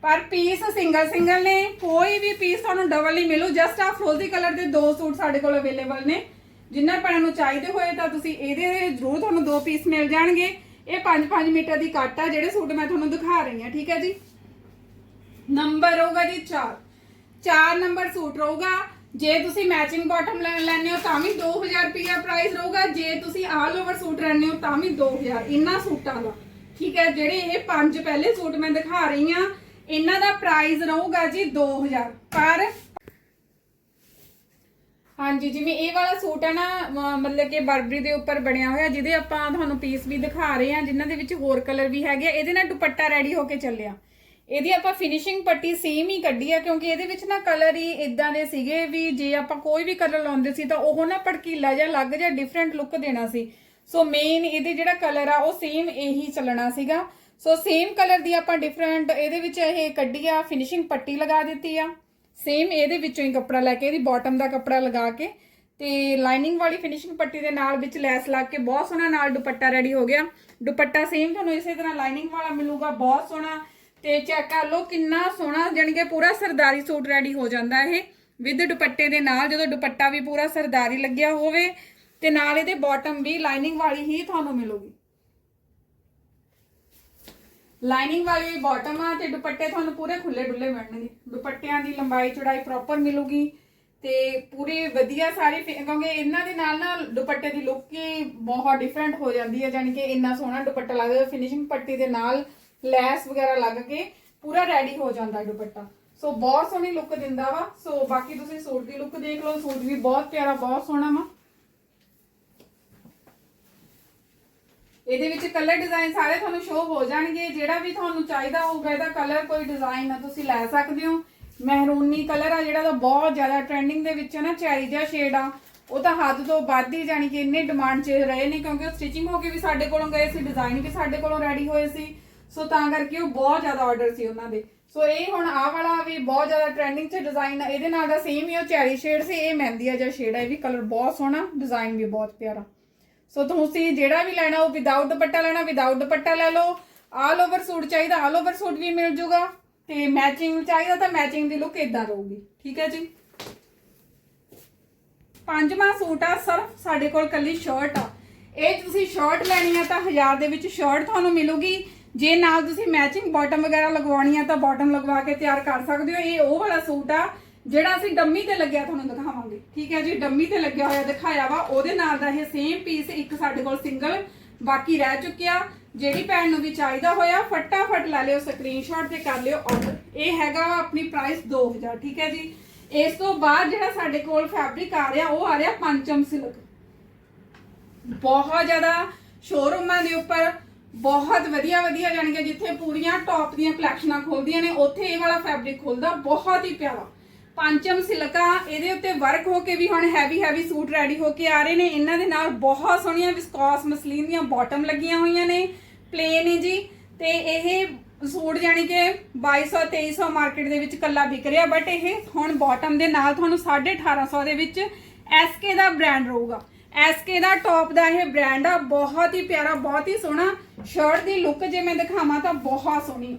[SPEAKER 1] ਪਰ ਪੀਸ ਸਿੰਗਲ ਸਿੰਗਲ ਨੇ, ਕੋਈ ਵੀ ਪੀਸ ਤੁਹਾਨੂੰ ਡਬਲ ਨਹੀਂ ਮਿਲੂ ਜਸਟ ਆ ਫਰੋਜ਼ੀ ਕਲਰ ਦੇ ਦੋ ਸੂਟ ਸਾਡੇ ਕੋਲ ਅਵੇਲੇਬਲ ਨੇ। ਜਿੰਨਾ ਭੈਣਾਂ ਨੂੰ ਚਾਹੀਦੇ ਹੋਏ ਤਾਂ ਤੁਸੀਂ ਇਹਦੇ ਜ਼ਰੂਰ ਤੁਹਾਨੂੰ ਦੋ ਪੀਸ ਮਿਲ ਜਾਣਗੇ। ਇਹ 5-5 ਮੀਟਰ ਦੀ ਕੱਟ ਆ, ਜਿਹੜੇ ਸੂਟ ਮੈਂ ਤੁਹਾਨੂੰ ਦਿਖਾ ਰਹੀ ਹਾਂ, ਠੀਕ ਹੈ ਜੀ? ਨੰਬਰ ਰਹੂਗਾ ਜੀ 4 4 ਨੰਬਰ ਸੂਟ ਰਹੂਗਾ। ਜੇ ਤੁਸੀਂ ਮੈਚਿੰਗ ਬਾਟਮ ਲੈਣੇ ਹੋ ਤਾਂ ਵੀ 2000 ਰੁਪਿਆ ਪ੍ਰਾਈਸ ਰਹੂਗਾ। ਜੇ ਤੁਸੀਂ ਆਲ ਓਵਰ ਸੂਟ ਲੈਣੇ ਹੋ ਤਾਂ ਵੀ 2000 ਇਹਨਾਂ ਸੂਟਾਂ ਦਾ। ਠੀਕ ਹੈ, ਜਿਹੜੇ ਇਹ ਪੰਜ ਪਹਿਲੇ ਸੂਟ ਮੈਂ ਦਿਖਾ ਰਹੀ ਹਾਂ ਇਹਨਾਂ ਦਾ ਪ੍ਰਾਈਸ ਰਹੂਗਾ ਜੀ 2000 ਪਰ ਹਾਂਜੀ, ਜਿਵੇਂ ਇਹ ਵਾਲਾ ਸੂਟ ਹੈ ਨਾ ਮਤਲਬ ਕਿ ਬਰਬਰੀ ਦੇ ਉੱਪਰ ਬਣਿਆ ਹੋਇਆ, ਜਿਹਦੇ ਆਪਾਂ ਤੁਹਾਨੂੰ ਪੀਸ ਵੀ ਦਿਖਾ ਰਹੇ ਹਾਂ, ਜਿਨ੍ਹਾਂ ਦੇ ਵਿੱਚ ਹੋਰ ਕਲਰ ਵੀ ਹੈਗੇ ਆ। ਇਹਦੇ ਨਾਲ ਦੁਪੱਟਾ ਰੈਡੀ ਹੋ ਕੇ ਚੱਲਿਆ ਇਹਦੀ ਆਪਾਂ ਫਿਨਿਸ਼ਿੰਗ ਪੱਟੀ ਸੇਮ ਹੀ ਕੱਢੀ ਆ, ਕਿਉਂਕਿ ਇਹਦੇ ਵਿੱਚ ਨਾ ਕਲਰ ਹੀ ਇਦਾਂ ਦੇ ਸੀਗੇ ਵੀ ਜੇ ਆਪਾਂ ਕੋਈ ਵੀ ਕਲਰ ਲਾਉਂਦੇ ਸੀ, ਤਾਂ ਉਹ ਨਾ ਭੜਕੀਲਾ ਜਿਹਾ ਲੱਗ ਜਾਂ ਡਿਫਰੈਂਟ ਲੁੱਕ ਦੇਣਾ ਸੀ ਸੋ ਮੇਨ ਇਹਦੇ ਜਿਹੜਾ ਕਲਰ ਆ, ਉਹ ਸੇਮ ਇਹੀ ਚੱਲਣਾ ਸੀਗਾ ਸੋ ਸੇਮ ਕਲਰ ਦੀ ਆਪਾਂ ਡਿਫਰੈਂਟ ਇਹਦੇ ਵਿੱਚ ਇਹ ਕੱਢੀ ਆ ਫਿਨਿਸ਼ਿੰਗ ਪੱਟੀ ਲਗਾ ਦਿੱਤੀ ਆ। ਸੇਮ ਇਹਦੇ ਵਿੱਚੋਂ ਹੀ ਕੱਪੜਾ ਲੈ ਕੇ, ਇਹਦੀ ਬਾਟਮ ਦਾ ਕੱਪੜਾ ਲਗਾ ਕੇ ਤੇ ਲਾਈਨਿੰਗ ਵਾਲੀ ਫਿਨਿਸ਼ਿੰਗ ਪੱਟੀ ਦੇ ਨਾਲ ਵਿੱਚ ਲੈਸ ਲਾ ਕੇ ਬਹੁਤ ਸੋਹਣਾ ਨਾਲ ਦੁਪੱਟਾ ਰੈਡੀ ਹੋ ਗਿਆ। ਦੁਪੱਟਾ ਸੇਮ ਤੁਹਾਨੂੰ ਇਸੇ ਤਰ੍ਹਾਂ ਲਾਈਨਿੰਗ ਵਾਲਾ ਮਿਲੂਗਾ, ਬਹੁਤ ਸੋਹਣਾ। ਤੇ ਚੈੱਕ ਕਰ ਲਓ ਕਿੰਨਾ ਸੋਹਣਾ, ਜਾਣੀ ਕਿ ਪੂਰਾ ਸਰਦਾਰੀ ਸੂਟ ਰੈਡੀ ਹੋ ਜਾਂਦਾ ਇਹ। ਵਿਦ ਦੁਪੱਟੇ ਦੇ ਨਾਲ ਜਦੋਂ ਦੁਪੱਟਾ ਵੀ ਪੂਰਾ ਸਰਦਾਰੀ ਲੱਗਿਆ ਹੋਵੇ ਤੇ ਨਾਲ ਇਹਦੇ ਬਾਟਮ ਵੀ ਲਾਈਨਿੰਗ ਵਾਲੀ ਹੀ ਤੁਹਾਨੂੰ ਮਿਲੂਗੀ। ਲਾਈਨਿੰਗ ਵਾਲੀ ਬਾਟਮ ਆ ਤੇ ਦੁਪੱਟੇ ਤੁਹਾਨੂੰ ਪੂਰੇ ਖੁੱਲੇ ਡੁੱਲੇ ਮਿਲਣਗੇ। ਦੁਪੱਟਿਆਂ ਦੀ ਲੰਬਾਈ ਚੌੜਾਈ ਪ੍ਰੋਪਰ ਮਿਲੂਗੀ ਤੇ ਪੂਰੀ ਵਧੀਆ ਸਾਰੀ ਫਿ- ਕਿਉਂਕਿ ਇਹਨਾਂ ਦੇ ਨਾਲ ਨਾ ਦੁਪੱਟੇ ਦੀ ਲੁੱਕ ਹੀ ਬਹੁਤ ਡਿਫਰੈਂਟ ਹੋ ਜਾਂਦੀ ਹੈ, ਜਾਣੀ ਕਿ ਇੰਨਾ ਸੋਹਣਾ ਦੁਪੱਟਾ ਲੱਗਦਾ ਫਿਨਿਸ਼ਿੰਗ ਪੱਟੀ ਦੇ ਨਾਲ ਲੈਸ ਵਗੈਰਾ ਲੱਗ ਕੇ ਪੂਰਾ ਰੈਡੀ ਹੋ ਜਾਂਦਾ ਦੁਪੱਟਾ। ਸੋ ਬਹੁਤ ਸੋਹਣੀ ਲੁੱਕ ਦਿੰਦਾ ਵਾ। ਸੋ ਬਾਕੀ ਤੁਸੀਂ ਸੂਟ ਦੀ ਲੁੱਕ ਦੇਖ ਲਓ। ਸੂਟ ਵੀ ਬਹੁਤ ਪਿਆਰਾ, ਬਹੁਤ ਸੋਹਣਾ ਵਾ। ਇਹਦੇ ਵਿੱਚ ਕਲਰ ਡਿਜ਼ਾਈਨ ਸਾਰੇ ਤੁਹਾਨੂੰ ਸ਼ੋ ਹੋ ਜਾਣਗੇ। ਜਿਹੜਾ ਵੀ ਤੁਹਾਨੂੰ ਚਾਹੀਦਾ ਹੋਊਗਾ ਇਹਦਾ ਕਲਰ ਕੋਈ ਡਿਜ਼ਾਈਨ ਆ ਤੁਸੀਂ ਲੈ ਸਕਦੇ ਹੋ। ਮਹਿਰੂਨੀ ਕਲਰ ਆ ਜਿਹੜਾ ਤਾਂ ਬਹੁਤ ਜ਼ਿਆਦਾ ਟ੍ਰੈਂਡਿੰਗ ਦੇ ਵਿੱਚ ਹੈ ਨਾ, ਚੈਰੀ ਜਿਹਾ ਸ਼ੇਡ ਆ। ਉਹ ਤਾਂ ਹੱਦ ਤੋਂ ਵੱਧ ਹੀ ਜਾਣੀ ਕਿ ਇੰਨੇ ਡਿਮਾਂਡ 'ਚ ਰਹੇ ਨੇ ਕਿਉਂਕਿ ਉਹ ਸਟਿਚਿੰਗ ਹੋ ਕੇ ਵੀ ਸਾਡੇ ਕੋਲੋਂ ਗਏ ਸੀ ਡਿਜ਼ਾਈਨ ਵੀ ਸਾਡੇ ਕੋਲੋਂ ਰੈਡੀ ਹੋਏ ਸੀ। ਸੋ ਤਾਂ ਕਰਕੇ ਉਹ ਬਹੁਤ ਜ਼ਿਆਦਾ ਆਰਡਰ ਸੀ ਉਹਨਾਂ ਦੇ। ਸੋ ਇਹ ਹੁਣ ਆਹ ਵਾਲਾ ਵੀ ਬਹੁਤ ਜ਼ਿਆਦਾ ਟ੍ਰੈਂਡਿੰਗ 'ਚ ਡਿਜ਼ਾਈਨ ਆ। ਇਹਦੇ ਨਾਲ ਦਾ ਸੇਮ ਹੀ ਉਹ ਚੈਰੀ ਸ਼ੇਡ ਸੀ, ਇਹ ਮਹਿੰਦੀਆ ਜਿਹਾ ਸ਼ੇਡ ਆ। ਇਹ ਵੀ ਕਲਰ ਬਹੁਤ ਸੋਹਣਾ ਡਿਜ਼ਾਈਨ ਵੀ ਬਹੁਤ ਪਿਆਰਾ। ਸੋ ਤੁਸੀਂ ਜਿਹੜਾ ਵੀ ਲੈਣਾ ਉਹ ਵਿਦਆਊਟ ਦੁਪੱਟਾ ਲੈਣਾ ਵਿਦਆਊਟ ਦੁਪੱਟਾ ਲੈ ਲਓ। ਆਲ ਓਵਰ ਸੂਟ ਚਾਹੀਦਾ ਆਲ ਓਵਰ ਸੂਟ ਵੀ ਮਿਲ ਜੂਗਾ। ਤੇ ਮੈਚਿੰਗ ਚਾਹੀਦਾ ਤਾਂ ਮੈਚਿੰਗ ਦੀ ਲੁੱਕ ਇਦਾਂ ਰਹੂਗੀ। ਠੀਕ ਹੈ ਜੀ? ਪੰਜਵਾਂ ਸੂਟ ਆ ਸਿਰਫ ਸਾਡੇ ਕੋਲ ਕੱਲੀ ਸ਼ਰਟ ਆ। ਇਹ ਤੁਸੀਂ ਸ਼ਰਟ ਲੈਣੀ ਆ ਤਾਂ 1000 ਦੇ ਵਿੱਚ ਸ਼ਰਟ ਤੁਹਾਨੂੰ ਮਿਲੂਗੀ। ਜੇ ਨਾਲ ਤੁਸੀਂ ਮੈਚਿੰਗ ਬਾਟਮ ਵਗੈਰਾ ਲਗਵਾਉਣੀ ਆ ਤਾਂ ਬਾਟਮ ਲਗਵਾ ਕੇ ਤਿਆਰ ਕਰ ਸਕਦੇ ਹੋ। ਇਹ ਉਹ ਵਾਲਾ ਸੂਟ ਆ ਜਿਹੜਾ ਅਸੀਂ ਡੰਮੀ ਤੇ ਲੱਗਿਆ ਤੁਹਾਨੂੰ ਦਿਖਾਵਾਂਗੇ। ਠੀਕ ਹੈ ਜੀ, ਡੰਮੀ ਤੇ ਲੱਗਿਆ ਹੋਇਆ ਦਿਖਾਇਆ ਵਾ, ਉਹਦੇ ਨਾਲ ਦਾ ਇਹ ਸੇਮ ਪੀਸ ਇੱਕ ਸਾਡੇ ਕੋਲ ਸਿੰਗਲ ਬਾਕੀ ਰਹਿ ਚੁੱਕਿਆ। ਜਿਹੜੀ ਭੈਣ ਨੂੰ ਵੀ ਚਾਹੀਦਾ ਹੋਇਆ, ਫਟਾਫਟ ਲੈ ਲਿਓ ਸਕਰੀਨਸ਼ਾਟ ਤੇ ਕਰ ਲਿਓ ਆਰਡਰ ਇਹ ਹੈਗਾ ਵਾ ਆਪਣੀ ਪ੍ਰਾਈਸ 2000 ਠੀਕ ਹੈ ਜੀ। ਇਸ ਤੋਂ ਬਾਅਦ ਜਿਹੜਾ ਸਾਡੇ ਕੋਲ ਫੈਬਰਿਕ ਆ ਰਿਹਾ, ਉਹ ਆ ਰਿਹਾ ਪੰਚਮ ਸਿਲਕ ਬਹੁਤ ਜ਼ਿਆਦਾ ਸ਼ੋਰੂਮਾਂ ਦੇ ਉੱਪਰ ਬਹੁਤ ਵਧੀਆ ਵਧੀਆ ਜਾਣਗੇ ਜਿੱਥੇ ਪੂਰੀਆਂ ਟੌਪ ਦੀਆਂ ਕਲੈਕਸ਼ਨਾਂ ਖੋਲਦੀਆਂ ਨੇ, ਉੱਥੇ ਇਹ ਵਾਲਾ ਫੈਬਰਿਕ ਖੁੱਲਦਾ, ਬਹੁਤ ਹੀ ਪਿਆਰਾ। ਪੰਚਮ ਸਿਲਕਾ, ਇਹਦੇ ਉੱਤੇ ਵਰਕ ਹੋ ਕੇ ਵੀ ਹੁਣ ਹੈਵੀ ਹੈਵੀ ਸੂਟ ਰੈਡੀ ਹੋ ਕੇ ਆ ਰਹੇ ਨੇ। ਇਹਨਾਂ ਦੇ ਨਾਲ ਬਹੁਤ ਸੋਹਣੀਆਂ ਵਿਸਕੋਸ ਮਸਲੀਨ ਦੀਆਂ ਬਾਟਮ ਲੱਗੀਆਂ ਹੋਈਆਂ ਨੇ। ਪਲੇਨ ਹੈ ਜੀ। ਤੇ ਇਹ ਸੂਟ ਜਾਨੀ ਕਿ 2200 2300 ਮਾਰਕੀਟ ਦੇ ਵਿੱਚ ਕੱਲਾ ਵਿਕ ਰਿਹਾ ਬਟ ਇਹ ਹੁਣ ਬਾਟਮ ਦੇ ਨਾਲ ਤੁਹਾਨੂੰ 1850 ਦੇ ਵਿੱਚ SK ਦਾ ਬ੍ਰਾਂਡ ਰਹੂਗਾ। SK ਦਾ ਟੌਪ ਦਾ ਇਹ ਬ੍ਰਾਂਡ ਆ। ਬਹੁਤ ਹੀ ਪਿਆਰਾ, ਬਹੁਤ ਹੀ ਸੋਹਣਾ ਸ਼ਰਟ ਦੀ ਲੁੱਕ ਜੇ ਮੈਂ ਦਿਖਾਵਾਂ ਤਾਂ ਬਹੁਤ ਸੋਹਣੀ।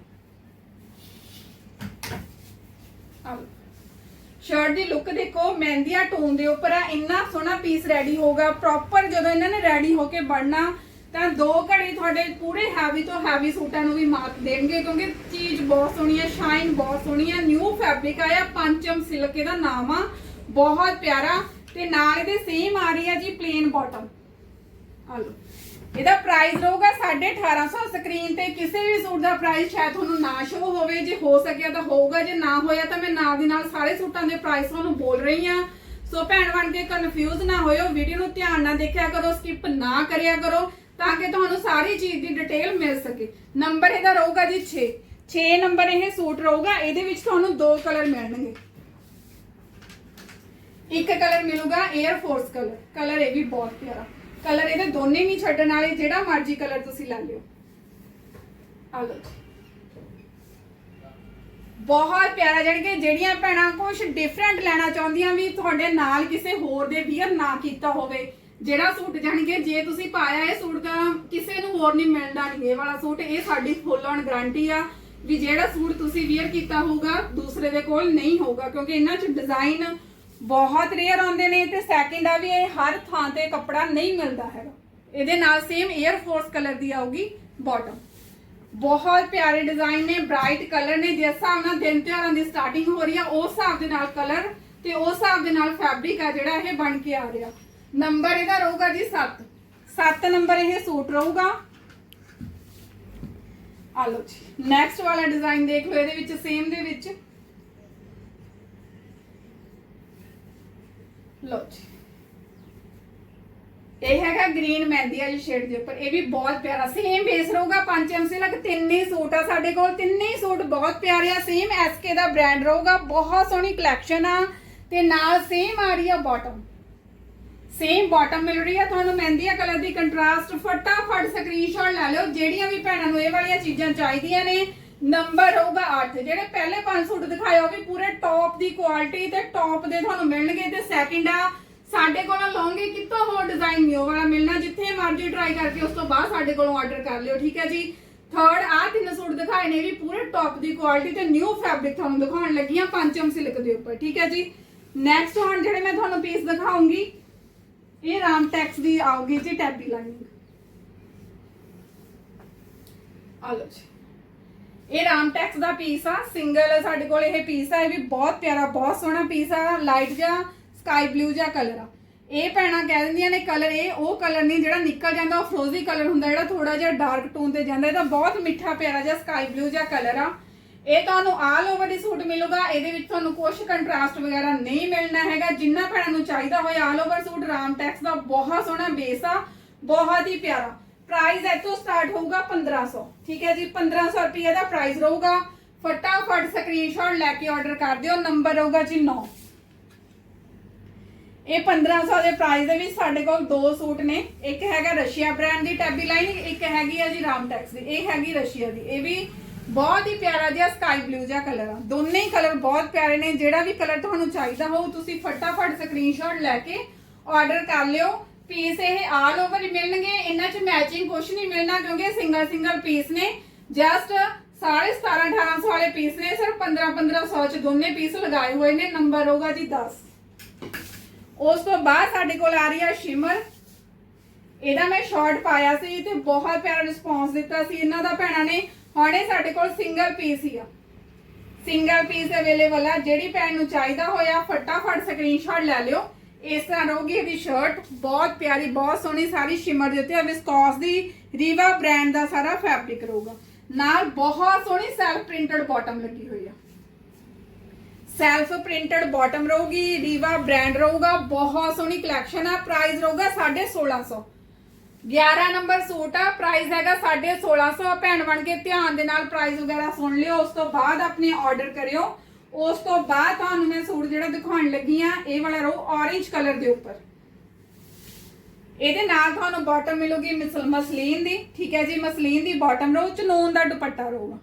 [SPEAKER 1] ਆ ਸ਼ਰਟ ਦੀ ਲੁੱਕ ਦੇਖੋ, ਮਹਿੰਦੀਆ ਟੋਨ ਦੇ ਉੱਪਰ ਆ, ਇੰਨਾ ਸੋਹਣਾ ਪੀਸ ਰੈਡੀ ਹੋਗਾ ਪ੍ਰੋਪਰ ਜਦੋਂ ਇਹਨਾਂ ਨੇ ਰੈਡੀ ਹੋ ਕੇ ਬਣਨਾ, ਤਾਂ ਦੋ ਘੜੀ ਤੁਹਾਡੇ ਪੂਰੇ ਹੈਵੀ ਤੋਂ ਹੈਵੀ ਸੂਟਾਂ ਨੂੰ ਵੀ ਮਾਤ ਦੇਣਗੇ, ਕਿਉਂਕਿ ਚੀਜ਼ ਬਹੁਤ ਸੋਹਣੀ ਹੈ ਸ਼ਾਈਨ ਬਹੁਤ ਸੋਹਣੀ ਹੈ ਨਿਊ ਫੈਬਰਿਕ ਆਇਆ, ਪੰਚਮ ਸਿਲਕ ਇਹਦਾ ਨਾਮ ਆ, ਬਹੁਤ ਪਿਆਰਾ, ਤੇ ਨਾਲ ਇਹਦੇ ਸੇਮ ਆ ਰਹੀ ਹੈ ਜੀ ਪਲੇਨ ਬਾਟਮ ਆ ਲਓ। ਇਹਦਾ ਪ੍ਰਾਈਸ ਰਹੂਗਾ 1850 ਸਕਰੀਨ ਤੇ। ਕਿਸੇ ਵੀ ਸੂਟ ਦਾ ਪ੍ਰਾਈਸ ਸ਼ਾਇਦ ਤੁਹਾਨੂੰ ਨਾ ਸ਼ੋ ਹੋਵੇ, ਜੇ ਹੋ ਸਕਿਆ ਤਾਂ ਹੋਊਗਾ, ਜੇ ਨਾ ਹੋਇਆ ਤਾਂ ਮੈਂ ਨਾਲ ਦੀ ਨਾਲ ਸਾਰੇ ਸੂਟਾਂ ਦੇ ਪ੍ਰਾਈਸ ਤੁਹਾਨੂੰ ਬੋਲ ਰਹੀ ਆ ਸੋ ਭੈਣ ਬਣ ਕੇ ਕਨਫਿਊਜ਼ ਨਾ ਹੋਇਓ ਵੀਡੀਓ ਨੂੰ ਧਿਆਨ ਨਾਲ ਦੇਖਿਆ ਕਰੋ ਸਕਿਪ ਨਾ ਕਰਿਆ ਕਰੋ, ਤਾਂ ਕਿ ਤੁਹਾਨੂੰ ਸਾਰੀ ਚੀਜ਼ ਦੀ ਡਿਟੇਲ ਮਿਲ ਸਕੇ। ਨੰਬਰ ਇਹਦਾ ਰਹੂਗਾ ਜੀ 6 6 ਨੰਬਰ ਇਹ ਸੂਟ ਰਹੂਗਾ, ਇਹਦੇ ਵਿੱਚ ਤੁਹਾਨੂੰ ਦੋ ਕਲਰ ਮਿਲਣਗੇ। ਇੱਕ ਕਲਰ ਮਿਲੂਗਾ 에ਅਰ ਫੋਰਸ ਕਲਰ ਕਲਰ ਇਹ ਵੀ ਬਹੁਤ ਪਿਆਰਾ। ਕਲਰ ਇਹਦੇ ਦੋਨੇ ਨਹੀਂ ਛੱਡਣ ਵਾਲੇ, ਜਿਹੜਾ ਮਰਜ਼ੀ ਕਲਰ ਤੁਸੀਂ ਲੈ ਲਿਓ। ਆ ਲਓ ਬਹੁਤ ਪਿਆਰਾ, ਜਾਣੀ ਕਿ ਜਿਹੜੀਆਂ ਭੈਣਾਂ ਕੁਝ ਡਿਫਰੈਂਟ ਲੈਣਾ ਚਾਹੁੰਦੀਆਂ ਵੀ ਤੁਹਾਡੇ ਨਾਲ ਕਿਸੇ ਹੋਰ ਦੇ ਵੀਅਰ ਨਾ ਕੀਤਾ ਹੋਵੇ, ਜਿਹੜਾ ਸੂਟ ਜਾਣਗੇ ਜੇ ਤੁਸੀਂ ਪਾਇਆ ਇਹ ਸੂਟ ਤਾਂ ਕਿਸੇ ਨੂੰ ਹੋਰ ਨਹੀਂ ਮਿਲਦਾ ਨਹੀਂ ਇਹ ਵਾਲਾ ਸੂਟ, ਇਹ ਸਾਡੀ ਫੁੱਲ ਔਨ ਗਾਰੰਟੀ ਆ ਵੀ ਜਿਹੜਾ ਸੂਟ ਤੁਸੀਂ ਵੀਅਰ ਕੀਤਾ ਹੋਊਗਾ, ਦੂਸਰੇ ਦੇ ਕੋਲ ਨਹੀਂ ਹੋਊਗਾ, ਕਿਉਂਕਿ ਇਹਨਾਂ 'ਚ ਡਿਜ਼ਾਈਨ ਬਹੁਤ ਰੇਅਰ ਆਉਂਦੇ ਨੇ ਤੇ ਸੈਕਿੰਡ ਆ ਵੀ ਇਹ ਹਰ ਥਾਂ ਤੇ ਕੱਪੜਾ ਨਹੀਂ ਮਿਲਦਾ ਹੈਗਾ। ਇਹਦੇ ਨਾਲ ਸੇਮ 에ਅਰ ਫੋਰਸ ਕਲਰ ਦੀ ਆਊਗੀ ਬਾਟਮ ਬਹੁਤ ਪਿਆਰੇ ਡਿਜ਼ਾਈਨ ਨੇ ਬ੍ਰਾਈਟ ਕਲਰ ਨੇ, ਜਿਸ ਹਿਸਾਬ ਨਾਲ ਦਿਨ ਤਿਉਹਾਰਾਂ ਦੀ ਸਟਾਰਟਿੰਗ ਹੋ ਰਹੀ ਆ, ਉਸ ਹਿਸਾਬ ਦੇ ਨਾਲ ਕਲਰ ਤੇ ਉਸ ਹਿਸਾਬ ਦੇ ਨਾਲ ਫੈਬਰਿਕ ਆ ਜਿਹੜਾ ਇਹ ਬਣ ਕੇ ਆ ਰਿਹਾ। ਨੰਬਰ ਇਹਦਾ ਰਹੂਗਾ ਜੀ 7 7 ਨੰਬਰ ਇਹ ਸੂਟ ਰਹੂਗਾ। ਆ ਲਓ ਜੀ। ਨੈਕਸਟ ਵਾਲਾ ਡਿਜ਼ਾਈਨ ਦੇਖ ਲਓ, ਇਹਦੇ ਵਿੱਚ ਸੇਮ ਦੇ ਵਿੱਚ ਲਓ ਜੀ। ਇਹ ਹੈਗਾ ਗ੍ਰੀਨ ਮਹਿੰਦੀ ਵਾਲੀ ਸ਼ੇਡ ਦੇ ਉੱਪਰ। ਇਹ ਵੀ ਬਹੁਤ ਪਿਆਰਾ ਸੇਮ ਬੇਸ ਰਹੂਗਾ ਪੰਜ ਐਮਸੀ ਤਿੰਨੇ ਸੂਟ ਆ ਸਾਡੇ ਕੋਲ, ਤਿੰਨੇ ਸੂਟ ਬਹੁਤ ਪਿਆਰੇ ਆ ਸੇਮ ਐਸਕੇ ਦਾ ਬ੍ਰਾਂਡ ਰਹੂਗਾ, ਬਹੁਤ ਸੋਹਣੀ ਕਲੈਕਸ਼ਨ ਆ, ਤੇ ਨਾਲ ਸੇਮ ਆ ਰਹੀ ਆ ਬਾਟਮ ਸੇਮ ਬਾਟਮ ਮਿਲ ਰਹੀ ਆ, ਤੁਹਾਨੂੰ ਮਹਿੰਦੀਆ ਕਲਰ ਦੀ ਕੰਟਰਾਸਟ ਫਟਾਫਟ ਸਕਰੀਨਸ਼ਾਟ ਲੈ ਲਿਓ, ਜਿਹੜੀਆਂ ਵੀ ਭੈਣਾਂ ਨੂੰ ਇਹ ਵਾਲੀਆਂ ਚੀਜ਼ਾਂ ਚਾਹੀਦੀਆਂ ਨੇ ਨੰਬਰ ਹੋਊਗਾ 8 ਜਿਹੜੇ ਪਹਿਲੇ ਪੰਜ ਸੂਟ ਦਿਖਾਏ, ਉਹ ਵੀ ਪੂਰੇ ਟੌਪ ਦੀ ਕੁਆਲਿਟੀ ਤੇ ਟੌਪ ਦੇ ਤੁਹਾਨੂੰ ਮਿਲਣਗੇ। ਤੇ ਸੈਕਿੰਡ ਆ, ਸਾਡੇ ਕੋਲੋਂ ਲਓਗੇ ਕਿਤੋਂ ਹੋਰ ਡਿਜ਼ਾਈਨ ਨਹੀਂ ਵਾਲਾ ਮਿਲਣਾ, ਜਿੱਥੇ ਮਰਜ਼ੀ ਟਰਾਈ ਕਰਕੇ ਉਸ ਤੋਂ ਬਾਅਦ ਸਾਡੇ ਕੋਲੋਂ ਆਰਡਰ ਕਰ ਲਿਓ, ਠੀਕ ਹੈ ਜੀ? ਥਰਡ ਆ ਤਿੰਨ ਸੂਟ ਦਿਖਾਏ ਨੇ ਵੀ ਪੂਰੇ ਟੌਪ ਦੀ ਕੁਆਲਿਟੀ ਤੇ ਨਿਊ ਫੈਬਰਿਕ ਤੁਹਾਨੂੰ ਦਿਖਾਉਣ ਲੱਗੀਆਂ ਪੰਚਮ ਸਿਲਕ ਦੇ ਉੱਪਰ, ਠੀਕ ਹੈ ਜੀ? ਨੈਕਸਟ ਹੁਣ ਜਿਹੜੇ ਮੈਂ ਤੁਹਾਨੂੰ ਪੀਸ ਦਿਖਾਉਂਗੀ, ਇਹ ਰਾਮ ਟੈਕਸ ਦੀ ਆਉਗੀ ਜੀ ਟੈਬੀ ਲਾਈਨਿੰਗ ਆ ਲਓ ਜੀ। ਇਹ ਰਾਮ ਟੈਕਸ ਦਾ ਪੀਸ ਆ ਸਿੰਗਲ ਸਾਡੇ ਕੋਲ ਇਹ ਪੀਸ ਆ, ਇਹ ਵੀ ਬਹੁਤ ਪਿਆਰਾ, ਬਹੁਤ ਸੋਹਣਾ ਪੀਸ ਆ ਲਾਈਟ ਜਿਹਾ ਸਕਾਈ ਬਲੂ ਜਿਹਾ ਕਲਰ ਆ। ਇਹ ਭੈਣਾਂ ਕਹਿ ਦਿੰਦੀਆਂ ਨੇ ਕਲਰ ਇਹ, ਉਹ ਕਲਰ ਨਹੀਂ, ਜਿਹੜਾ ਨਿਕਲ ਜਾਂਦਾ, ਉਹ ਫਰੋਜ਼ੀ ਕਲਰ ਹੁੰਦਾ, ਜਿਹੜਾ ਥੋੜਾ ਜਿਹਾ ਡਾਰਕ ਟੋਨ ਤੇ ਜਾਂਦਾ ਇਹਦਾ ਬਹੁਤ ਮਿੱਠਾ, ਪਿਆਰਾ ਜਿਹਾ ਸਕਾਈ ਬਲੂ ਜਿਹਾ ਕਲਰ ਆ। ਇਹ ਤੁਹਾਨੂੰ ਆਲ ਓਵਰ ਹੀ ਸੂਟ ਮਿਲੂਗਾ, ਇਹਦੇ ਵਿੱਚ ਤੁਹਾਨੂੰ ਕੁਝ ਕੰਟਰਾਸਟ ਵਗੈਰਾ ਨਹੀਂ ਮਿਲਣਾ ਹੈਗਾ, ਜਿੰਨਾ ਭੈਣਾਂ ਨੂੰ ਚਾਹੀਦਾ ਹੋਏ all over suit Ram Tex ਦਾ ਬਹੁਤ ਸੋਹਣਾ ਬੇਸ ਆ, ਬਹੁਤ ਹੀ ਪਿਆਰਾ। ਪ੍ਰਾਈਸ ਇੱਥੋਂ ਸਟਾਰਟ ਹੋਊਗਾ 1500 ਠੀਕ ਹੈ ਜੀ 1500 ਰੁਪਏ ਦਾ ਪ੍ਰਾਈਸ ਰਹੂਗਾ। ਫਟਾਫਟ ਸਕਰੀਨਸ਼ਾਟ ਲੈ ਕੇ ਆਰਡਰ ਕਰ ਦਿਓ ਨੰਬਰ ਰਹੂਗਾ ਜੀ 9 ਇਹ 1500 ਦੇ ਪ੍ਰਾਈਸ ਦੇ ਵਿੱਚ ਸਾਡੇ ਕੋਲ ਦੋ ਸੂਟ ਨੇ। ਇੱਕ ਹੈਗਾ ਰਸ਼ੀਆ ਬ੍ਰਾਂਡ ਦੀ ਟੈਬੀ ਲਾਈਨ ਇੱਕ ਹੈਗੀ ਆ ਜੀ ਰਾਮਟੈਕਸ ਦੀ। ਇਹ ਹੈਗੀ ਰਸ਼ੀਆ ਦੀ। ਇਹ ਵੀ ਬਹੁਤ ਹੀ ਪਿਆਰਾ ਜਿਹਾ ਸਕਾਈ ਬਲੂ ਜਿਹਾ ਕਲਰ ਆ। ਦੋਨੇ ਹੀ ਕਲਰ ਬਹੁਤ ਪਿਆਰੇ ਨੇ। ਜਿਹੜਾ ਵੀ ਕਲਰ ਤੁਹਾਨੂੰ ਚਾਹੀਦਾ ਹੋਊ, ਤੁਸੀਂ ਫਟਾਫਟ ਸਕਰੀਨਸ਼ਾਟ ਲੈ ਕੇ ਆਰਡਰ ਕਰ ਲਿਓ। ਪੀਸ ਇਹ ਆਲ ਓਵਰ ਹੀ ਮਿਲਣਗੇ। ਇਹਨਾਂ 'ਚ ਮੈਚਿੰਗ ਕੁਝ ਨਹੀਂ ਮਿਲਣਾ ਕਿਉਂਕਿ ਸਿੰਗਲ ਸਿੰਗਲ ਪੀਸ ਨੇ। ਜਸਟ ਸਾਰੇ 17 1800 ਵਾਲੇ ਪੀਸ ਨੇ। ਸਿਰਫ 15 1500 ਚ ਦੋਨੇ ਪੀਸ ਲਗਾਏ ਹੋਏ ਨੇ। ਨੰਬਰ ਹੋਗਾ ਜੀ 10 ਉਸ ਤੋਂ ਬਾਅਦ ਸਾਡੇ ਕੋਲ ਆ ਰਹੀ ਆ ਸ਼ਿਮਰ ਇਹਦਾ ਮੈਂ ਸ਼ਾਰਟ ਪਾਇਆ ਸੀ ਤੇ ਬਹੁਤ ਪਿਆਰਾ ਰਿਸਪੌਂਸ ਦਿੱਤਾ ਸੀ ਇਹਨਾਂ ਦਾ ਭੈਣਾਂ ਨੇ। ਹੁਣੇ ਸਾਡੇ ਕੋਲ ਸਿੰਗਲ ਪੀਸ ਹੀ ਆ। ਸਿੰਗਲ ਪੀਸ ਅਵੇਲੇਬਲ ਆ। ਜਿਹੜੀ ਭੈਣ ਨੂੰ ਚਾਹੀਦਾ ਹੋਇਆ, ਫਟਾਫਟ ਸਕਰੀਨਸ਼ਾਟ ਲੈ ਲਿਓ। ਇਸ ਤਰ੍ਹਾਂ ਰਹੂਗੀ ਇਹਦੀ ਸ਼ਰਟ ਬਹੁਤ ਪਿਆਰੀ, ਬਹੁਤ ਸੋਹਣੀ, ਸਾਰੀ ਸ਼ਿਮਰ ਦੇ ਉੱਤੇ। ਵਿਸਕੋਸ ਦੀ ਰੀਵਾ ਬ੍ਰਾਂਡ ਦਾ ਸਾਰਾ ਫੈਬਰਿਕ ਰਹੂਗਾ। ਨਾਲ ਬਹੁਤ ਸੋਹਣੀ ਸੈਲਫ ਪ੍ਰਿੰਟਡ ਬਾਟਮ ਲੱਗੀ ਹੋਈ ਆ। ਸੈਲਫ ਪ੍ਰਿੰਟਡ ਬਾਟਮ ਰਹੂਗੀ ਰੀਵਾ ਬ੍ਰਾਂਡ ਰਹੂਗਾ। ਬਹੁਤ ਸੋਹਣੀ ਕਲੈਕਸ਼ਨ ਆ। ਪ੍ਰਾਈਸ ਰਹੂਗਾ 1650 11 ਨੰਬਰ ਸੂਟ ਆ। ਪ੍ਰਾਈਸ ਹੈਗਾ 1650 ਭੈਣ ਬਣ ਕੇ ਧਿਆਨ ਦੇ ਨਾਲ ਪ੍ਰਾਈਸ ਵਗੈਰਾ ਸੁਣ ਲਿਓ। ਉਸ ਤੋਂ ਬਾਅਦ ਆਪਣੇ ਆਰਡਰ ਕਰਿਓ। ਉਸ ਤੋਂ ਬਾਅਦ ਤੁਹਾਨੂੰ ਮੈਂ ਸੂਟ ਜਿਹੜਾ ਦਿਖਾਉਣ ਲੱਗੀ ਆ ਇਹ ਵਾਲਾ ਰਹੂ orange ਕਲਰ ਦੇ ਉੱਪਰ। ਇਹਦੇ ਨਾਲ ਤੁਹਾਨੂੰ ਬਾਟਮ ਮਿਲੂਗੀ ਮਸਲੀਨ ਦੀ, ਠੀਕ ਹੈ ਜੀ, ਮਸਲੀਨ ਦੀ ਬਾਟਮ ਰਹੂ ਚਨੂਨ ਦਾ ਦੁਪੱਟਾ ਰਹੂਗਾ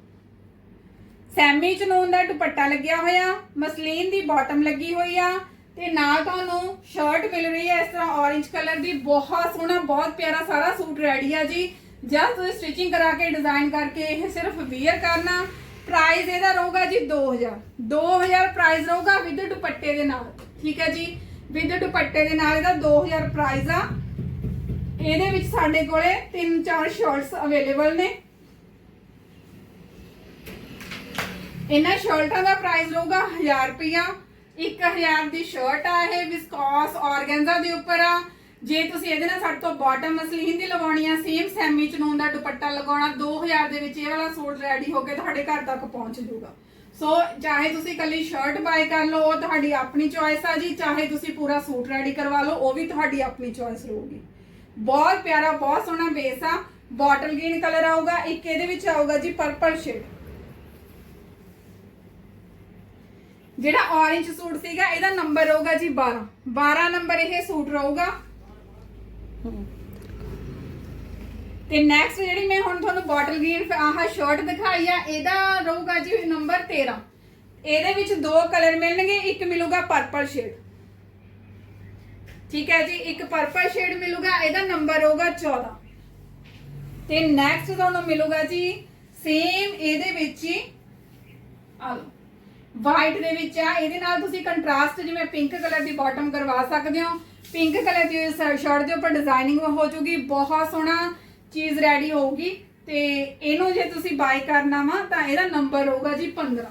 [SPEAKER 1] ਸੈਮੀ ਚਨੂਨ ਦਾ ਦੁਪੱਟਾ ਲੱਗਿਆ ਹੋਇਆ, ਮਸਲੀਨ ਦੀ ਬਾਟਮ ਲੱਗੀ ਹੋਈ ਆ, ਤੇ ਨਾਲ ਤੁਹਾਨੂੰ ਸ਼ਰਟ ਮਿਲ ਰਹੀ ਹੈ ਇਸ ਤਰ੍ਹਾਂ orange ਕਲਰ ਦੀ, ਬਹੁਤ ਸੋਹਣਾ, ਬਹੁਤ ਪਿਆਰਾ ਸਾਰਾ ਸੂਟ ਰੈਡੀ ਆ ਜੀ। ਜਸਟ ਤੁਸੀਂ ਸਟਿਚਿੰਗ ਕਰਾ ਕੇ ਡਿਜ਼ਾਈਨ ਕਰਕੇ ਇਹ ਸਿਰਫ ਵੀਅਰ ਕਰਨਾ ਪ੍ਰਾਈਸ ਇਹਦਾ ਰਹੂਗਾ ਜੀ 2000 2000 ਪ੍ਰਾਈਸ ਰਹੂਗਾ ਵਿਦ ਦੁਪੱਟੇ ਦੇ ਨਾਲ। ਠੀਕ ਹੈ ਜੀ? ਵਿਦ ਦੁਪੱਟੇ ਦੇ ਨਾਲ ਇਹਦਾ 2000 ਪ੍ਰਾਈਸ ਆ। ਇਹਦੇ ਵਿੱਚ ਸਾਡੇ ਕੋਲੇ 3-4 ਸ਼ਰਟਸ ਅਵੇਲੇਬਲ ਨੇ। ਇਹਨਾਂ ਸ਼ਰਟਾਂ ਦਾ ਪ੍ਰਾਈਸ ਰਹੂਗਾ 1000 ਰੁਪਿਆ 1000 ਦੀ ਸ਼ਰਟ ਆ ਇਹ ਵਿਸਕੋਸ ਆਰਗੈਂਜ਼ਾ ਦੇ ਉੱਪਰ ਆ। ਜੇ ਤੁਸੀਂ ਇਹਦੇ ਨਾਲ ਸਾਡੇ ਤੋਂ ਬਾਟਮ ਮਸਲੀਨ ਦੀ ਲਵਾਉਣੀ ਆ ਸੇਮ ਸੈਮੀ ਚਨੂਨ ਦਾ ਦੁਪੱਟਾ ਲਗਾਉਣਾ 2000 ਦੇ ਵਿੱਚ ਇਹ ਵਾਲਾ ਸੂਟ ਰੈਡੀ ਹੋ ਕੇ ਤੁਹਾਡੇ ਘਰ ਤੱਕ ਪਹੁੰਚ ਜਾਊਗਾ। ਸੋ ਚਾਹੇ ਤੁਸੀਂ ਕੱਲੀ ਸ਼ਰਟ ਬਾਏ ਕਰ ਲਓ, ਉਹ ਤੁਹਾਡੀ ਆਪਣੀ ਚੋਇਸ ਆ ਜੀ, ਚਾਹੇ ਤੁਸੀਂ ਪੂਰਾ ਸੂਟ ਰੈਡੀ ਕਰਵਾ ਲਓ, ਉਹ ਵੀ ਤੁਹਾਡੀ ਆਪਣੀ ਚੋਇਸ ਰਹੂਗੀ। ਬਹੁਤ ਪਿਆਰਾ, ਬਹੁਤ ਸੋਹਣਾ ਬੇਸ ਆ ਬੋਟਲ ਗ੍ਰੀਨ ਕਲਰ ਆਊਗਾ, ਇੱਕ ਇਹਦੇ ਵਿੱਚ ਆਊਗਾ ਜੀ ਪਰਪਲ ਸ਼ੇਡ ਜਿਹੜਾ orange ਸੂਟ ਸੀਗਾ, ਇਹਦਾ ਨੰਬਰ ਰਹੂਗਾ ਜੀ 12 12 ਨੰਬਰ ਇਹ ਸੂਟ ਰਹੂਗਾ। ਤੇ ਨੈਕਸਟ ਜਿਹੜੀ ਮੈਂ ਹੁਣ ਤੁਹਾਨੂੰ ਬੋਟਲ ਗ੍ਰੀਨ ਆਹ ਸ਼ਰਟ ਦਿਖਾਈ ਆ, ਇਹਦਾ ਰਹੂਗਾ ਜੀ ਨੰਬਰ 13 ਇਹਦੇ ਵਿੱਚ ਦੋ ਕਲਰ ਮਿਲਣਗੇ, ਇੱਕ ਮਿਲੂਗਾ ਪਰਪਲ ਸ਼ੇਡ ਠੀਕ ਹੈ ਜੀ, ਇੱਕ ਪਰਪਲ ਸ਼ੇਡ ਮਿਲੂਗਾ, ਇਹਦਾ ਨੰਬਰ ਹੋਊਗਾ 14 ਤੇ ਨੈਕਸਟ ਤੁਹਾਨੂੰ ਮਿਲੂਗਾ ਜੀ ਸੇਮ ਇਹਦੇ ਵਿੱਚ ਹੀ, ਆ ਲਓ। ਵਾਈਟ ਦੇ ਵਿੱਚ ਆ, ਇਹਦੇ ਨਾਲ ਤੁਸੀਂ ਕੰਟਰਾਸਟ ਜਿਵੇਂ ਪਿੰਕ ਕਲਰ ਦੀ ਬਾਟਮ ਕਰਵਾ ਸਕਦੇ ਹੋ। ਪਿੰਕ ਕਲਰ ਦੀ ਸ਼ਰਟ ਦੇ ਉੱਪਰ ਡਿਜ਼ਾਈਨਿੰਗ ਹੋ ਜੂਗੀ, ਬਹੁਤ ਸੋਹਣਾ ਚੀਜ਼ ਰੈਡੀ ਹੋਊਗੀ। ਤੇ ਇਹਨੂੰ ਜੇ ਤੁਸੀਂ ਬਾਈ ਕਰਨਾ ਵਾ, ਤਾਂ ਇਹਦਾ ਨੰਬਰ ਹੋਊਗਾ ਜੀ 15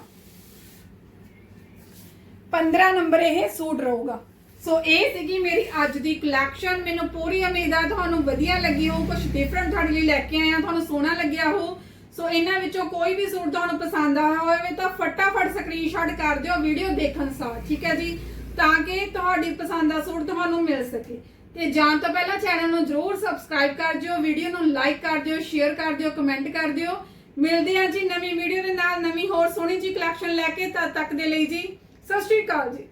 [SPEAKER 1] 15 ਨੰਬਰ ਇਹ ਸੂਟ ਰਹੂਗਾ। ਸੋ ਇਹ ਸੀਗੀ ਮੇਰੀ ਅੱਜ ਦੀ ਕਲੈਕਸ਼ਨ ਮੈਨੂੰ ਪੂਰੀ ਉਮੀਦ ਆ, ਤੁਹਾਨੂੰ ਵਧੀਆ ਲੱਗੀ ਹੋ ਕੁਝ ਡਿਫਰੈਂਟ ਤੁਹਾਡੇ ਲਈ ਲੈ ਕੇ ਆਇਆ ਤੁਹਾਨੂੰ ਸੋਹਣਾ ਲੱਗਿਆ ਹੋ ਸੋ ਇਹਨਾਂ ਵਿੱਚੋਂ ਕੋਈ ਵੀ ਸੂਟ ਤੁਹਾਨੂੰ ਪਸੰਦ ਆਇਆ ਹੋਵੇ, ਤਾਂ ਫਟਾਫਟ ਸਕਰੀਨਸ਼ਾਟ ਕਰ ਦਿਓ ਵੀਡੀਓ ਦੇਖਣ ਸਾਰ, ਠੀਕ ਹੈ ਜੀ? ਤਾਂ ਕਿ ਤੁਹਾਡੀ ਪਸੰਦ ਦਾ ਸੂਟ ਤੁਹਾਨੂੰ ਮਿਲ ਸਕੇ। ਤੇ ਜਾਣ ਤੋਂ ਪਹਿਲਾਂ ਚੈਨਲ ਨੂੰ ਜਰੂਰ ਸਬਸਕ੍ਰਾਈਬ ਕਰ ਦਿਓ ਵੀਡੀਓ ਨੂੰ ਲਾਈਕ ਕਰ ਦਿਓ ਸ਼ੇਅਰ ਕਰ ਦਿਓ ਕਮੈਂਟ ਕਰ ਦਿਓ। ਮਿਲਦੇ ਹਾਂ ਜੀ ਨਵੀਂ ਵੀਡੀਓ ਦੇ ਨਾਲ, ਨਵੀਂ ਹੋਰ ਸੋਹਣੀ ਜੀ ਕਲੈਕਸ਼ਨ ਲੈ ਕੇ ਤਦ ਤੱਕ ਦੇ ਲਈ ਜੀ। ਸਤਿ ਸ਼੍ਰੀ ਅਕਾਲ ਜੀ।